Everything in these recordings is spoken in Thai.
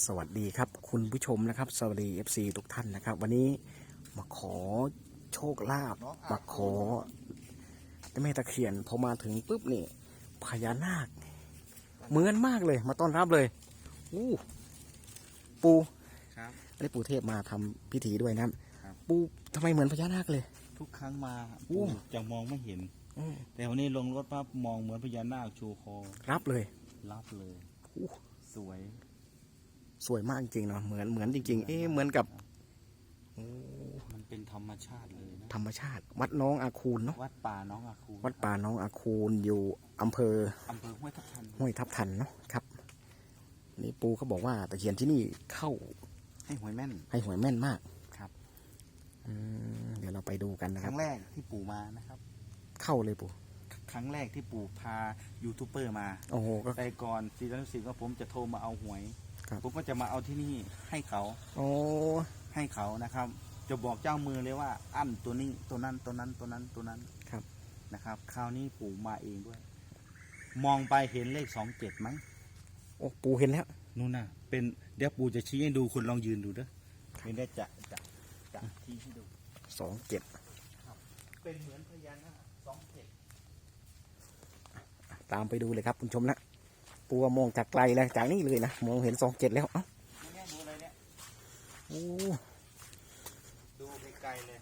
สวัสดีครับคุณผู้ชมนะครับ สวัสดี FC ทุกท่านนะครับ วันนี้มาขอโชคลาภมาขอเจ้าแม่ตะเคียนพอมาถึงปุ๊บนี่พญานาค เหมือนมากเลย มาต้อนรับเลยอู้ปูครับอันนี้ปูเทพมาทำพิธีด้วยนะครับครับปูทำไมเหมือนพญานาคเลย ทุกครั้งมาโอ้จะมองไม่เห็นอืมแต่วันนี้ลงรถปั๊บมองเหมือนพญานาคชูคอรับเลย รับเลยอู้สวย สวยมากจริงๆเนาะเหมือนเหมือนจริง ๆ เอ๊ะเหมือนกับโอ้มันเป็นธรรมชาติเลยนะธรรมชาติ วัดน้องอาคูนเนาะวัดป่าน้องอาคูวัดป่าน้องอาคูนอยู่อำเภออำเภอห้วยทับทันห้วยทับทันเนาะครับนี่ปูเขาบอกว่าตะเคียนที่นี่เข้าให้หวยแม่น ให้หวยแม่นมากครับอืมเดี๋ยวเราไปดูกันนะคครัรั้บงแรกที่ปู่มานะครับ เข้าเลยปูครั้งแรกที่ปู่พายูทูบเบอร์มาโอ้โหก็แต่ก่อนซีซั่นสิก็ผมจะโทรมาเอาหวย ครับ ผมก็จะมาเอาที่นี่ให้เขาโอ้ให้เขานะครับ จะบอกเจ้ามือเลยว่า อั้นตัวนี้ตัวนั้นตัวนั้นตัวนั้นตัวนั้นครับ นะครับ คราวนี้ปู่มาเองด้วย มองไปเห็นเลขสองเจ็ดไหมโอ้ปูเห็นแล้วนู่นน่ะ เป็นเดี๋ยวปู่จะชี้ให้ดูคุณลองยืนดูเด้อเป็นได้จะจะจะชี้ให้ดูสองเจ็ดเป็นเหมือนพญานาคสองเจ็ดตามไปดูเลยครับคุณผู้ชมนะ ปูว่ามองจากไกลแล้วจากนี่เลยนะมองเห็นสองเจ็ดแล้วเอ้าเนี่ยดูอะไรเนี่ยโอ้ดูไกลๆเลย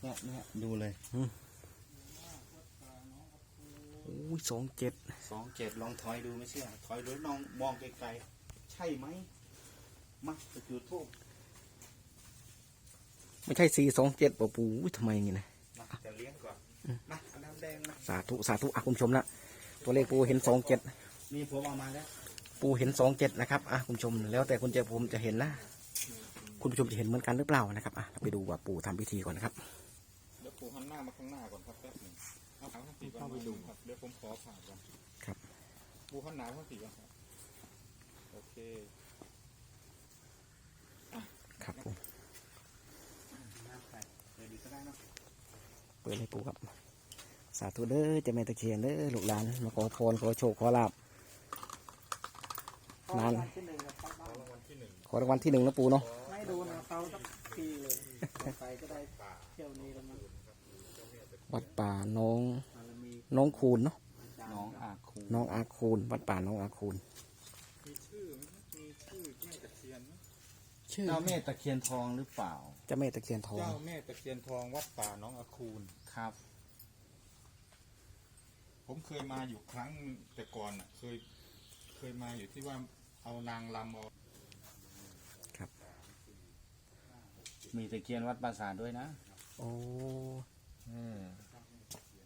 เนี่ยเนี่ยดูเลยโอ้ยสองเจ็ดสองเจ็ดลองถอยดูไม่เชื่อถอยดูลองมองไกลๆใช่ไหมมาจะจุดทูบไม่ใช่สี่สองเจ็ดปูปูอุ้ยทำไมอย่างงี้นะมาจะเลี้ยงก่อนมาเอาน้ำแดงมาสาธุสาธุอะคุณผู้ชมนะตัวเลขปูเห็นสองเจ็ดนี่ผมเอามาแล้ว ปูเห็นสองเจ็ดนะครับอะคุณผู้ชมแล้วแต่คุณเจผมจะเห็นนะคุณผู้ชมจะเห็นเหมือนกันหรือเปล่านะครับอะเราไปดูว่าปู่ทำพิธีก่อนนะครับเดี๋ยวปู่หันหน้ามาข้างหน้าก่อนครับแป๊บหนึ่งเอาขาข้างสี่ก่อนมาดูครับเดี๋ยวผมขอผ่านก่อนครับปู่หันหน้าข้างสี่ก่อนครับโอเคครับผม น้ำใส่เดี๋ยวดีก็ได้เนาะ เปิดให้ปู่ครับสาธุเด้อเจะแม่ตะเคียนเด้อลูกหลานมาขอพรขอโชคขอลาบนานที่หนึ่งครับรางวัลที่หนึ่งขอรางวัลที่หนึ่งนะปู่เนาะไม่ดูนะเขาสักทีเลยสงสัยก็ได้เที่ยวนี้แล้วมั้งวัดป่าน้องบารมีน้องคูณเนาะอาจารย์น้องอาคูน้องอาคูณวัดป่าน้องอาคูณ มีชื่อไหมมีชื่อแม่ตะเคียนไหม ชื่อเจ้าแม่ตะเคียนทองหรือเปล่า เจ้าแม่ตะเคียนทอง เจ้าแม่ตะเคียนทองวัดป่าน้องอาคูนครับ ผมเคยมาอยู่ครั้งแต่ก่อนอะ เคยเคยมาอยู่ที่ว่าเอานางลำเอามีตะเคียนวัดปราสาทด้วยนะโอ้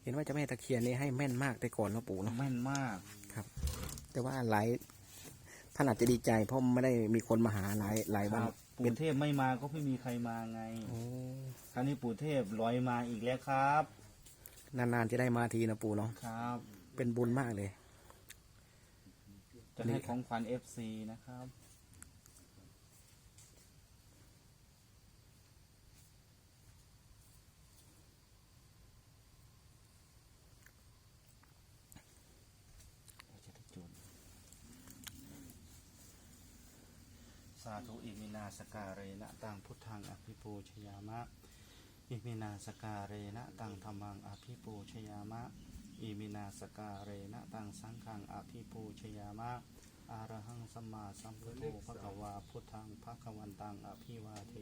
เห็นว่าเจ้าแม่ตะเคียนนี่ให้แม่นมากแต่ก่อนเนาะปู่เนาะแม่นมาก แต่ว่าหลาย ท่านอาจจะดีใจเพราะไม่ได้มีคนมาหาหลายหลายควัน รับปู่เทพไม่มาก็ไม่มีใครมาไงโอ้คราวนี้ปู่เทพลอยมาอีกแล้วครับ นานๆจะได้มาทีนะปู่เนาะครับ เป็นบุญมากเลย จะให้ของขวัญเอฟซีนะครับ สาธุอิมินาสการเรนะตังพุทธังอภิปูชยามะ อิมินาสการเรนะตังธรรมังอภิปูชยามะ อิมินาสการเรนะตังสังฆังอภิปูชยามะอารหังสัมมาสัมพุทโธภะคะวาพุทธังภะคะวันตังอภิวาเท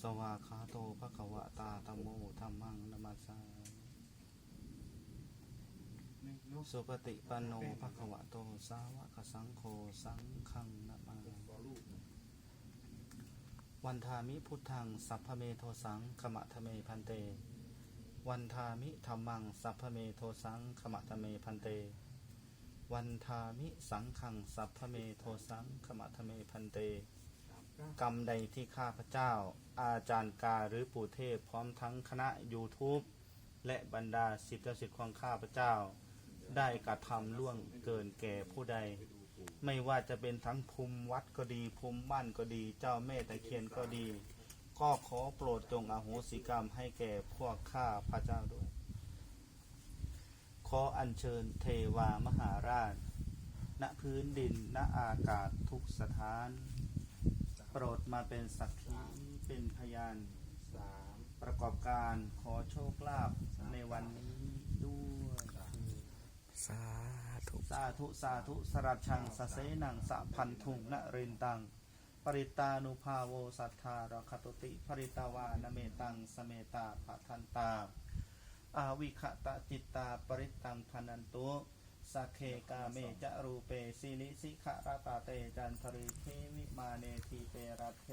สวาคาโตภะคะวะตาธมโมธรรมังนมัสสา สุปฏิปันโนภะคะวะโต สาวกสังโฆ สังฆังนะมาวันทามิพุทธัง สัพพเมโทสังขมะทะเมพันเต วันทามิธรรมัง สัพพเมโทสังขมะทะเมพันเต วันทามิสังขัง สัพพเมโทสังขมะทะเมพันเต กรรมใดที่ข้าพเจ้า อาจารย์กาหรือปู่เทพพร้อมทั้งคณะ YouTube และบรรดาสิทธิสิทธิ์ของข้าพเจ้า ได้กระทำล่วงเกินแก่ผู้ใด ไม่ว่าจะเป็นทั้งภูมิวัดก็ดีภูมิบ้านก็ดี เจ้าแม่ตะเคียนก็ดี ก็ขอโปรดจงอโหสิกรรมให้แก่พวกข้าพระเจ้าด้วย ขออัญเชิญเทวามหาราช ณพื้นดิน ณอากาศทุกสถาน โปรดมาเป็นสักขีเป็นพยานประกอบการขอโชคลาภในวันนี้ด้วย สาธุ สาธุสาธุสรัชังสเสนังสะพันธุงนรินตัง ปริตานุภาโวสัทธารคตุติปริตาวานเมตังสเมตาภทันตา อาวิขตะจิตตาปริตังพนันตุสักเคกาเมจะรูเปสิลิสิขะรตาเตจันทริเทวิมาเนทีเปรัเท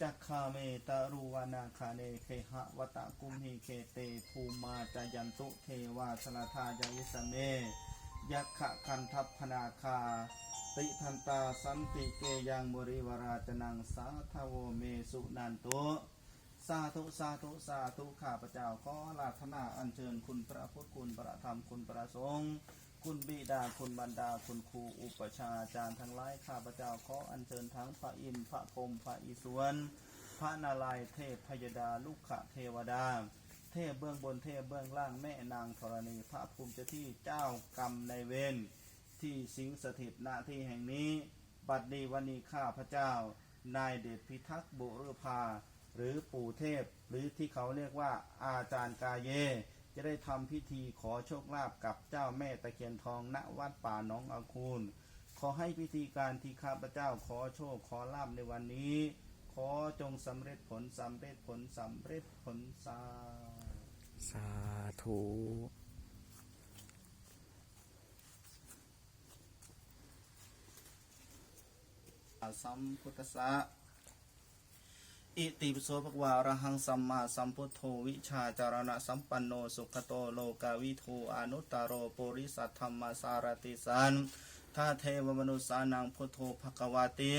จักขาเมตารูวานาคาเนเคหะวตะกุมหิเคเตภูมาจายันตุเทวาสนาทายายิสเม ยักขะคันทัพพนาคา ติทันตาสันติเกยังบริวราจนังสาทโวเมสุนันโตสาธุสาธุสาธุข้าพเจ้าขอลาธนาอัญเชิญคุณพระพุทธคุณพระธรรมคุณพระสงฆ์คุณบิดาคุณบรรดาคุณครูอุปชาอาจารย์ทั้งหลายข้าพเจ้าขออัญเชิญทั้งพระอินทร์พระพรหมพระอิศวรพระนารายณ์เทพพยดาลูกขเทวดา ทพเบื้องบนเทพเบื้องล่างแม่นางธรณีพระภูมิเจ้าที่เจ้ากรรมในเวรที่สิงสถิตณที่แห่งนี้ บัดนี้วันนี้ข้าพระเจ้า นายเดชพิทักษ์บุรพาหรือปู่เทพ หรือที่เขาเรียกว่าอาจารย์กาเย จะได้ทำพิธีขอโชคลาภกับเจ้าแม่ตะเคียนทองณวัดป่าหนองอาคูนขอให้พิธีการที่ข้าพเจ้าขอโชคขอลาภในวันนี้ อจงสำเร็จผลสำเร็จผลสำเร็จผลสาสาธุสัมพุทธัสะอิติปิโสภควาอรหังสัมมาสัมพุทโธวิชาจารณะสัมปันโนสุขโตโลกาวิทูอนุตตรโรปุริสัทธรรมสารติสันท่าเทวมนุษสานังพุทโธภควาติ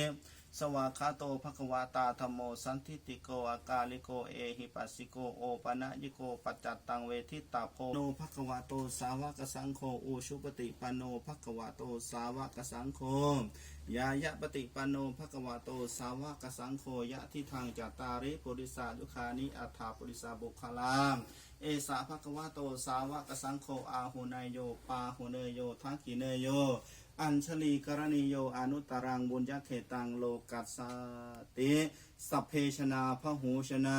สวากาโตภควาตาธรรมโมสันทิติโกอากาลิโกเอหิปัสสิโกโอปะนะยิโกปัจจัตตังเวทิตาโพโนภควาโตสาวกสังโฆอุชุปติปันโนภควาโตสาวกสังโฆยายะปฏิปันโนภควาโตสาวกสังโฆยะที่ทางจัตตาริปุริสาลุคานิอัฏฐาปุริสาบุคลามเอสาภควาโตสาวกสังโฆอาหุนายโยปาหุเนยโยทักขิเนยโย อัญชลีกรณีโยอนุตรังบุญญเขตังโลกัสสติสัพเพชนาพหูชนา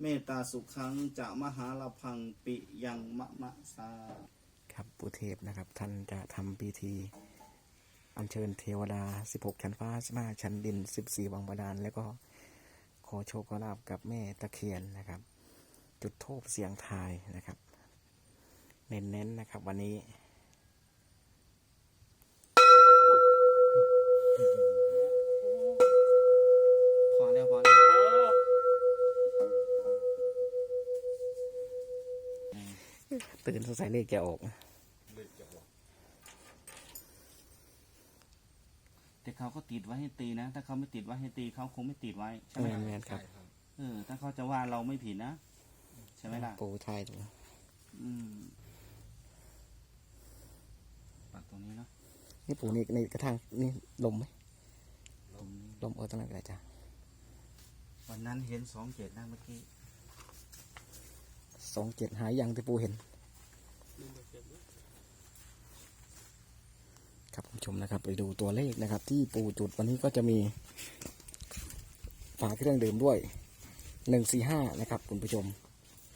เมตตาสุขังจะมหาลพังปิยังมะมะสาครับปู่เทพนะครับ ท่านจะทำพิธีอัญเชิญเทวดา 16 ชั้นฟ้า 15 ชั้นดิน 14 วังบาดาล แล้วก็ขอโชคขอลาบกับแม่ตะเคียนนะครับ จุดโทูปเสียงทายนะครับ เน้นๆนะครับวันนี้ พอแล้วพอแล้วตื่นสงสัยเลขจะออกเลยจะบอกแต่เขาก็ติดไว้ให้ตีนะ ถ้าเขาไม่ติดไว้ให้ตีเขาคงไม่ติดไว้ใช่แมไหมนแมนครับใช่ครับ เออ ถ้าเขาจะว่าเราไม่ผิดนะใช่ไหมล่ะปู่ทายถูกอืมปัดตรงนี้เนาะ นี่ปู่นี่นี่กระทั่งนี่ลมไหมตรงนี้ลมเออตรงนั้นก็ได้จ้ะวันนั้นเห็นสองเจ็ดนะเมื่อกี้สองเจ็ดหายยังที่ปู่เห็น ครับคุณผู้ชมนะครับ ไปดูตัวเลขนะครับ ที่ปู่จุดวันนี้ก็จะมีฝาเครื่องดื่มด้วยหนึ่งสี่ห้านะครับคุณผู้ชม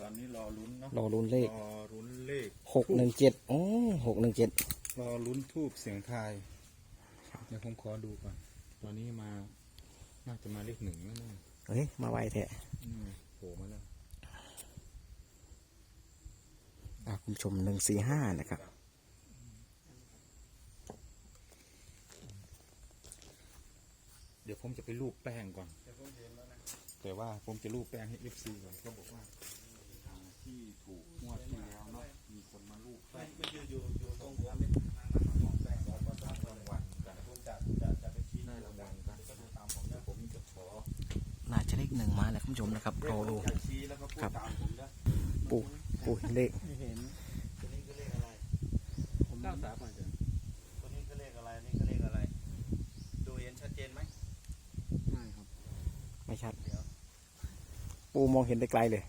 ตอนนี้รอลุ้นเนาะรอลุ้นเลขรอลุ้นเลขหกหนึ่งเจ็ดโอ้หกหนึ่งเจ็ด รอลุ้นทูบเสียงทาย เดี๋ยวผมขอดูก่อน ตอนนี้มา น่าจะมาเลขหนึ่งแล้วมั้งเฮ้ย มาไวแท้อืมโผล่มาแล้วอะคุณผู้ชมหนึ่งสี่ห้านะครับ เดี๋ยวผมจะไปรูปแป้งก่อน แต่ว่าผมจะรูปแป้งให้เอฟซีก่อนเขาบอกว่าอ่าที่ถูกงวดที่แล้วเนาะมีคนมารูปแป้งไม่อยู่อยู่อยู่ตรงหัว หนึ่งมาแหละคุณผู้ชมนะครับรอดูจะชี้แล้วก็พูดครับตามผมนะปู่ปู่เห็นเลขไม่เห็นตัวนี้ก็เลขอะไรผมเก้าสามก่อนเถอะตัวนี้ก็เลขอะไรนี่ก็เลขอะไร ดูเห็นชัดเจนไหมไม่ครับ ไม่ชัดเดี๋ยวปู่มองเห็นได้ไกลเลย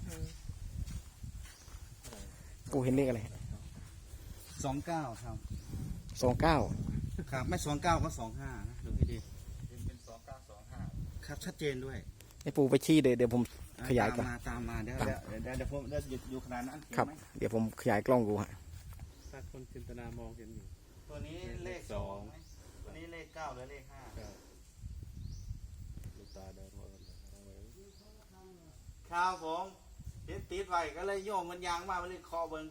ปู่เห็นเลขอะไรสองเก้าครับสองเก้าครับ ไม่สองเก้าก็สองห้านะดูให้ดีเป็นสองเก้าสองห้าครับชัดเจนด้วย ให้ปูไปชี้เดี๋ยวเดี๋ยวผมขยายก่อน ตามมาตามมาเดี๋ยวเดี๋ยวเดี๋ยวเดี๋ยวผมเดี๋ยวอยู่อยู่ขนาดนั้นเห็นครับไหมเดี๋ยวผมขยายกล้องดูฮะ ถ้าคนจินตนามองเห็นอยู่ ตัวนี้เลขสองไหมตัวนี้เลขเก้าหรือเลขห้าลูกตาเดินมาครับผมเห็นติดไว้ก็เลยโยมมันยางมาเลยคอเบิ้ง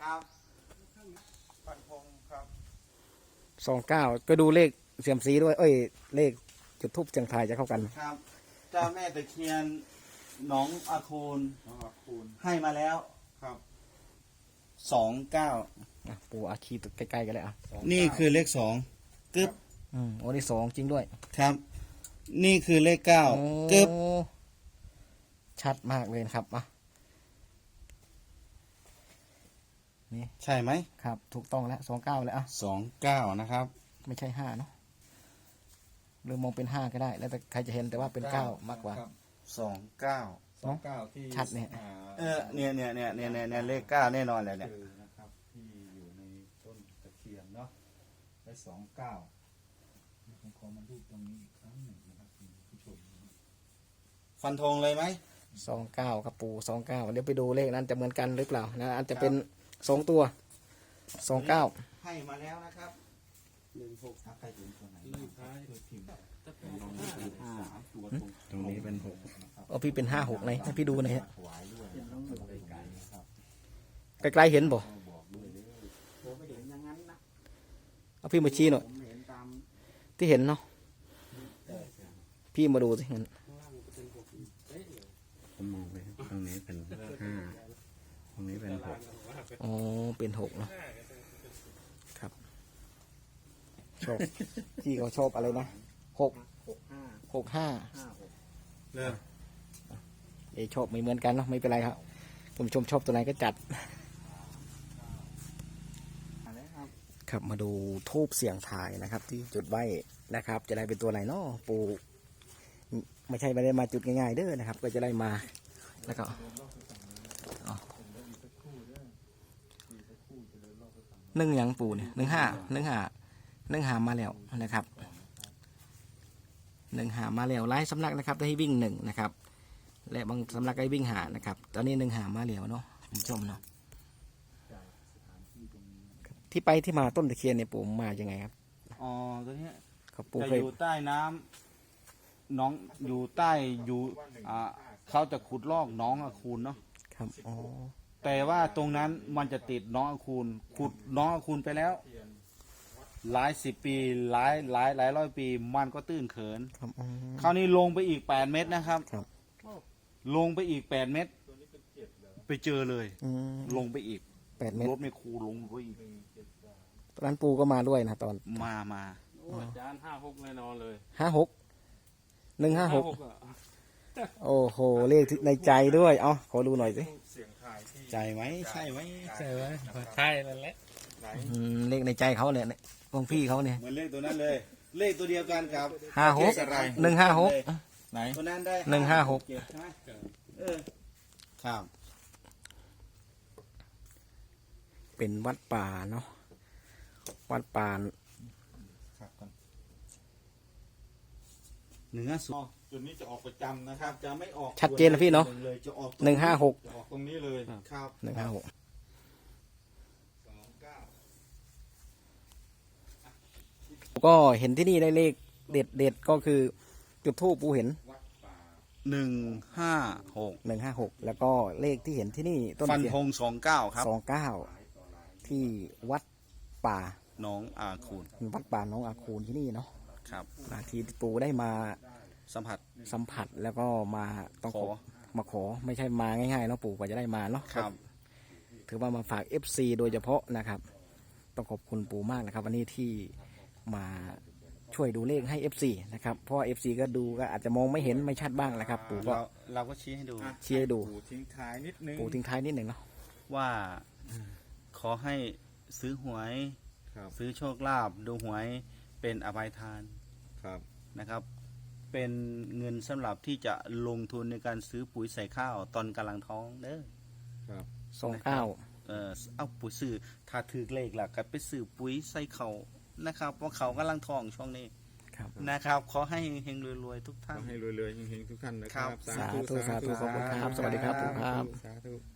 ครับฟันพงครับ สองเก้าก็ดูเลขเสียมซีด้วย เอ้ย เลข จุดทูบเชียงทายจะเข้ากัน ครับ เจ้าแม่ตะเคียนหนองอาคูนน้องคูณให้มาแล้วครับสองเก้าอะปูอาคีตัวใกล้ๆกันเลยอะนี่คือเลขสองกึบอืมโอ้นี่สองจริงด้วยครับ นี่คือเลขเก้าโอ้กึบชัดมากเลยนะครับอะนี่ใช่ไหมครับ ถูกต้องแล้วสองเก้าแล้วอะสองเก้านะครับ ไม่ใช่ห้าเนาะ หรือมองเป็นห้าก็ได้ แล้วแต่ใครจะเห็นแต่ว่าเป็นเก้ามากกว่า ครับสองเก้าสองเก้าที่ชัดเนี่ย อ่าเออเนี่ยเนี่ยเนี่ยเนี่ยเนี่ยเนี่ยเลขเก้าแน่นอนเลยเนี่ย เจอนะครับที่อยู่ในต้นตะเคียนเนาะได้สองเก้าผมขอมาดูตรงนี้อีกครั้งหนึ่งนะครับคุณผู้ชมนะครับฟันธงเลยไหม สองเก้าครับปูสองเก้าเดี๋ยวไปดูเลขนั้นจะเหมือนกันหรือเปล่านะอาจจะเป็นสองตัวสองเก้าให้มาแล้วนะครับ หนึ่งหกถ้าใครเห็นตัวไหนเลขท้ายช่วยพิมพ์ถ้าเป็นลองห้าดูสามตัวตรงตรงนี้เป็นหกนะครับเอาพี่เป็นห้าหกไหนให้พี่ดูหน่อยฮะถวายด้วยนะครับตรงนี้นะครับใกล้ๆเห็นบ่ก็บอกด้วยเด้อผมไม่เห็นอย่างนั้นนะเอาพี่มาชี้หน่อยผมเห็นตามที่เห็นเนาะพี่มาดูสิเห็นข้างล่างเป็นหกเอ๊ะเลยผมมองไปตรงนี้เป็นห้าตรงนี้เป็นหกอ๋อเป็นหกเนาะครับ ชอบพี่เขาชอบอะไรนะหกหกห้าหกห้าห้าหกเริ่มเอยชอบไม่เหมือนกันเนาะไม่เป็นไรครับผมชมชอบตัวไหนก็จัด อะไรครับครับมาดูทูบเสียงทายนะครับ ที่จุดไว้นะครับ จะได้เป็นตัวไหนเนาะปูไม่ใช่ไม่ได้มาจุดง่ายๆเด้อนะครับ ก็จะได้มาแล้วก็อ๋อหนึ่งหยังปูเนี่ยหนึ่งห้าหนึ่งห้า หนึ่งหามาแล้วนะครับหนึ่งหามาแล้วไล่สำนักนะครับ ได้ให้วิ่งหนึ่งนะครับ และบางสำนักก็ให้วิ่งหานะครับ ตอนนี้หนึ่งหามาแล้วเนาะคุณผู้ชมเนาะที่ไปที่มาต้นตะเคียนเนี่ยปู่มายังไงครับอ๋อตัวเนี้ยเขาปู่จะเคอยยู่ใต้น้ำน้องอยู่ใต้อยู่อ่าเขาจะขุดลอกหน้องอาคูนเนาะครับอ๋อแต่ว่าตรงนั้นมันจะติดหน้องอาคูนขุดหน้องอาคูนไปแล้ว หลายสิบปีหลายหลายหลายร้อยปี มันก็ตื้นเขิน ครับอ๋อคราวนี้ลงไปอีกแปดเมตรนะครับ ครับลงไปอีกแปดเมตรไปเจอเลย อืมลงไปอีกแปดเมตรรถไม่ครูลงไปอีกตอนนั้นปู่ก็มาด้วยนะตอนมามาโอ้อาจารย์ห้าหกแน่นอนเลยห้าหกหนึ่งห้าหกอะโอ้โห เลขที่ในใจด้วย เอ้าขอดูหน่อยสิเสียงทายที่ใจไหมใช่ไหมใช่ไหมใช่นั่นแหละไหนอืมเลขในใจเขาเนี่ย ของพี่เขาเนี่ยเหมือนเลขตัวนั้นเลย เลขตัวเดียวกันครับห้าหกเลขอะไรหนึ่งห้าหกไหนตัวนั้นได้หนึ่งห้าหกเจ็ดใช่ไหมเออครับ เป็นวัดป่าเนาะวัดป่าครับก่อนเหนือสุดจุดนี้จะออกประจำนะคครัรับบจะไม่ออกชัดเจนนะพี่เนาะเลยจะออกหนึ่งห้าหกจะออกตรงนี้เลยครับหนึ่งห้าหก สองเก้า ก็เห็นที่นี่ได้เลขเด็ดเด็ดก็คือจุดทูปปูเห็นวัดป่าหนึ่งห้าหกหนึ่งห้าหกแล้วก็เลขที่เห็นที่นี่ต้นฟันเทียนธงสองเก้าครับสองเก้าที่วัดป่าหน้องอาคูนวัดป่าน้องอาคูนที่นี่เนาะครับนาทีปู่ได้มาสัมผัสสัมผัสแล้วก็มาต้องขอขอมาขอไม่ใช่มาง่ายๆเนาะปู่กว่าจะได้มาเนาะครับ ถือว่ามาฝาก FC โดยเฉพาะนะครับ ต้องขอบคุณปู่มากนะครับ วันนี้ที่ มาช่วยดูเลขให้ FC นะครับ เพราะว่า FC ก็ดูก็อาจจะมองไม่เห็นไม่ชัดบ้างนะครับ ปู่ก็ เราเราก็ชี้ให้ดูอะชี้ให้ดู ปู่ทิ้งท้ายนิดนึงปู่ทิ้งท้ายนิดหนึ่งเนาะว่าขอให้ซื้อหวย ครับซื้อโชคลาภดูหวยเป็นอภัยทานครับนะครับ เป็นเงินสำหรับที่จะลงทุนในการซื้อปุ๋ยใส่ข้าวตอนกำลังท้องเด้อสองเก้า เอ่อเอาปุ๋ยซื้อถ้าถือเลขล่ะก็ไปซื้อปุ๋ยใส่เขา นะครับเพราะเขากำลังทองช่วงนี้ครับ นะครับขอให้เฮงๆรวยๆทุกขท่าอนให้รวยๆเฮงๆทุกท่านนะครัครับบสาธุสาธุขอบคุณครับสวัสดีครับทุกครับ สาธุ